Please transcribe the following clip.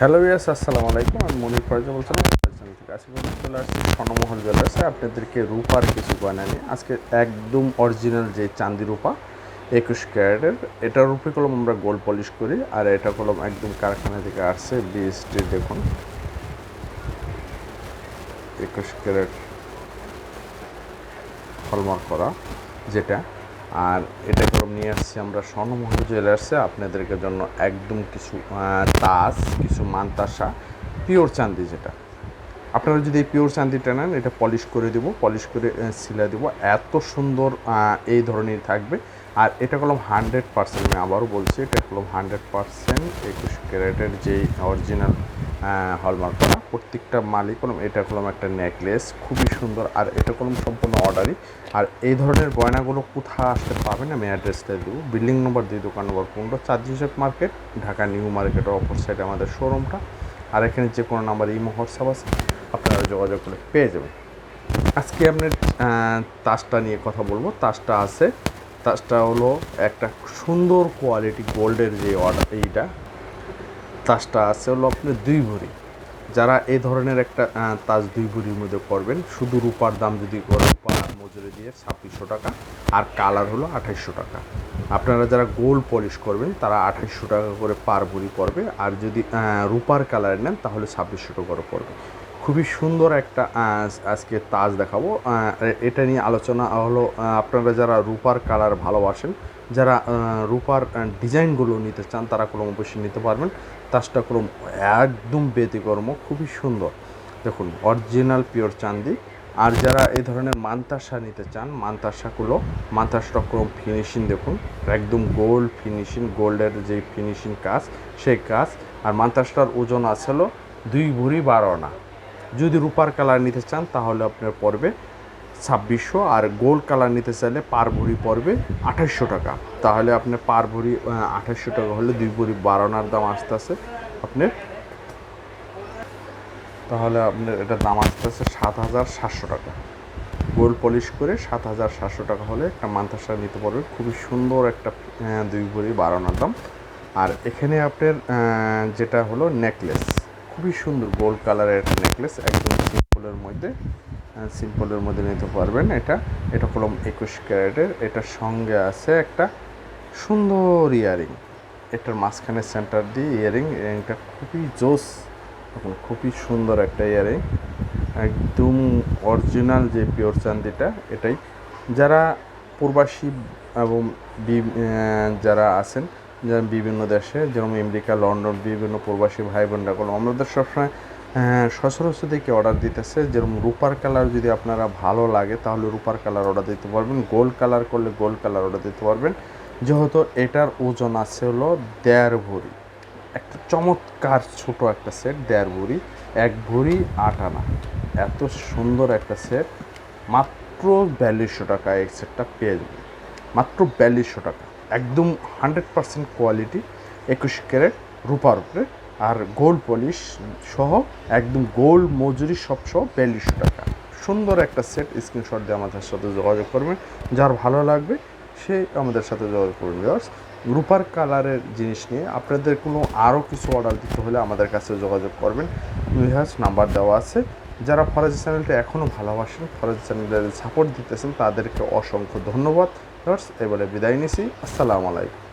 Hello ইয়াস আসসালামু আলাইকুম। আমি মনির ফরাজা বলছিলাম থেকে আজকে চলে আসছি স্বর্ণমহল জুয়েলার্সে আপনাদেরকে রূপার কিছু গয়না নিয়ে, আজকে একদম অরিজিনাল যে চান্দি রূপা, একুশ ক্যারেটের, এটার রূপে কলম আমরা গোল্ড পলিশ করি, আর এটা কলম একদম কারখানা থেকে আসছে বিএসটি দেখুন। একুশ ক্যারেট হলমার্ক করা, যেটা আর এটা কলম নিয়ে আসছি আমরা স্বর্ণমহল জুয়েলার্সে আপনাদেরকে জন্য একদম কিছু তাস, কিছু মানতাসা পিওর চান্দি যেটা। আপনারা যদি এই পিওর চান্দিটা নেন, এটা পলিশ করে দেবো পলিশ করে সিলা দেবো। এত সুন্দর এই ধরনের থাকবে। আর এটা কলম হান্ড্রেড পার্সেন্ট আমি আবারও বলছি, এটা কলম হান্ড্রেড পার্সেন্ট একুশ ক্যারেটের যেই অরিজিনাল হলমার্ক করা প্রত্যেকটা মালিক কলম এটা কলম একটা নেকলেস খুবই সুন্দর। আর এটা কলম সম্পূর্ণ অর্ডারই আর এই ধরনের গয়নাগুলো কোথায় আসতে পাবেন আমি অ্যাড্রেসটা দেবো। বিল্ডিং নম্বর দুই দোকান নম্বর পনেরো চাঁদজোসেফ মার্কেট ঢাকা নিউ মার্কেটের অপর সাইডে আমাদের শোরুমটা আর এখানে যে কোনো নাম্বার ইমো হোয়াটসঅ্যাপ আছে, আপনারা যোগাযোগ করে পেয়ে যাবেন। আজকে আপনার তাসটা নিয়ে কথা বলব। তাসটা আছে, তাসটা হলো একটা সুন্দর কোয়ালিটি গোল্ডের যে অর্ডার এইটা। তাজটা আছে হলো আপনি দুই ভরি। যারা এই ধরনের একটা তাজ দুই ভরির মধ্যে করবেন, শুধু রূপার দাম যদি করে রূপা মজুরি দিয়ে ছাব্বিশশো টাকা আর কালার হলো আঠাইশশো টাকা। আপনারা যারা গোল্ড পলিশ করবেন, তারা আঠাইশশো টাকা করে পার ভরি করবে, আর যদি রূপার কালার নেন, তাহলে ছাব্বিশশো টাকা করে পড়বে। খুবই সুন্দর একটা আজকে তাজ দেখাবো। এটা নিয়ে আলোচনা হলো আপনারা যারা রূপার কালার ভালোবাসেন, যারা রূপার ডিজাইনগুলো নিতে চান, তারা কলম অবশ্যই নিতে পারবেন। তাজটা কলম একদম ব্যতিকর্ম, খুবই সুন্দর। দেখুন অরিজিনাল পিওর চান্দি। আর যারা এই ধরনের মান্তাসা নিতে চান, মান্তাসাগুলো, মান্তাসটা ক্রম ফিনিশিং দেখুন, একদম গোল্ড ফিনিশিং গোল্ডের যে ফিনিশিং কাজ, সেই কাজ। আর মান্তাসটার ওজন আছে হলো দুই ভরি বারো আনা। যদি রূপার কালার নিতে চান, তাহলে আপনার পড়বে ছাব্বিশশো, আর গোল্ড কালার নিতে চাইলে পার ভরি পড়বে আঠাশশো টাকা। তাহলে আপনার পার ভরি আঠাশশো টাকা হলে দুই ভরি বারোনার দাম আসতে আসে আপনার, তাহলে আপনার এটার দাম আসতে আসে সাত হাজার সাতশো টাকা। গোল্ড পলিশ করে সাত হাজার সাতশো টাকা হলে একটা মান্তাসা নিতে পারবেন। খুবই সুন্দর একটা দুই ভরি বারোনার দাম। আর এখানে আপনার যেটা হলো নেকলেস খুবই সুন্দর গোল্ড কালারের একটা নেকলেস একদম সিম্পলের মধ্যে সিম্পলের মধ্যে নিতে পারবেন এটা। এটা কলম একুশ ক্যারেটের, এটার সঙ্গে আছে একটা সুন্দর ইয়ারিং এটার মাঝখানে সেন্টার দিয়ে ইয়ারিং ইয়ারিংটা খুবই জোস খুবই সুন্দর একটা ইয়ারিং একদম অরিজিনাল যে পিওর চান্দিটা, এটাই। যারা প্রবাসী এবং যারা আছেন বিভিন্ন দেশে যেরকম আমেরিকা, লন্ডন, বিভিন্ন প্রবাসী ভাই বোনরা কোনো আমাদের সবসময় সচরাচর দেখে অর্ডার দিতেছে, যেরকম রূপার কালার যদি আপনারা ভালো লাগে, তাহলে রূপার কালার অর্ডার দিতে পারবেন গোল্ড কালার করলে গোল্ড কালার অর্ডার দিতে পারবেন। যেহেতু এটার ওজন আছে হলো দেড় ভরি, একটা চমৎকার ছোট একটা সেট দেড় ভরি, এক ভরি আট আনা। এত সুন্দর একটা সেট মাত্র বিয়াল্লিশশো টাকা এই সেটটা পেয়ে যাবেন। মাত্র বিয়াল্লিশশো টাকা। একদম হান্ড্রেড পার্সেন্ট কোয়ালিটি, একুশ ক্যারেট রূপার উপরে। আর গোল্ড পলিশ সহ একদম গোল্ড মজুরি সব সহ বিয়াল্লিশশো টাকা। সুন্দর একটা সেট স্ক্রিনশট দিয়ে আমাদের সাথে যোগাযোগ করবেন। যার ভালো লাগবে, সে আমাদের সাথে যোগাযোগ করবেন ভিউয়ার্স রূপার কালারের জিনিস নিয়ে আপনাদের কোনো আরও কিছু অর্ডার দিতে হলে আমাদের কাছে যোগাযোগ করবেন। ভিউয়ার্স নাম্বার দেওয়া আছে। যারা ফরাজি চ্যানেলটা এখনও ভালোবাসেন, ফরাজি চ্যানেলের সাপোর্ট দিতেছেন, তাদেরকে অসংখ্য ধন্যবাদ। এবারে বিদায় নিছি। আসসালামু আলাইকুম।